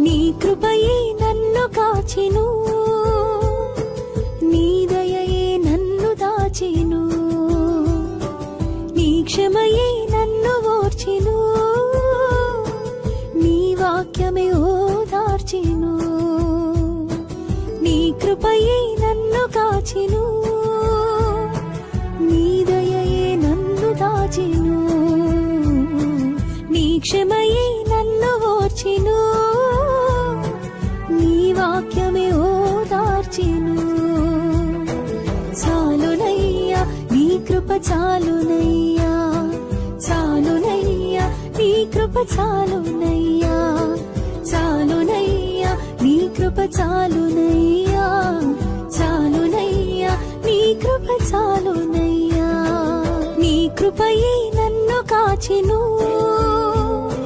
నీ కృపయే నన్ను కాచెను. నీ దయయే నన్ను దాచెను. నీ క్షమయే నన్ను ఓర్చెను. నీ వాక్యమే ఓదార్చెను నీ కృపయే నన్ను కాచెను. నీ దయయే నన్ను దాచెను. నీ క్షమయే వాక్యమే ఓదార్చిను చాలునయ్యా నీ కృప చాలునయ్యా. చాలునయ్యా నీ కృప చాలునయ్యా. చాలునయ్యా నీ కృప చాలునయ్యా. చాలునయ్యా నీ కృప చాలునయ్యా. నీ కృపయే నన్ను కాచెను.